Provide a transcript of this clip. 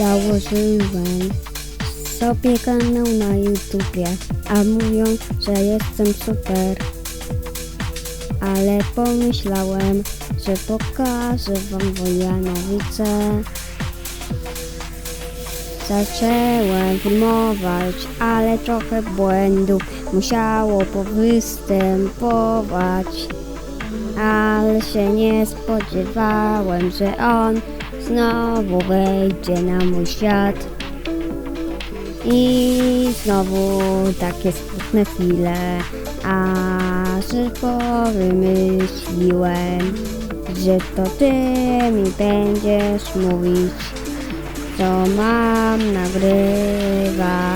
Założyłem sobie kanał na YouTubie, a mówią, że jestem super. Ale pomyślałem, że pokażę wam Wojanowice. Zacząłem filmować, ale trochę błędów musiało powystępować. Ale się nie spodziewałem, że on znowu wejdzie na mój świat. I znowu takie smutne chwile, a szybko wymyśliłem, że to ty mi będziesz mówić, co mam nagrywać.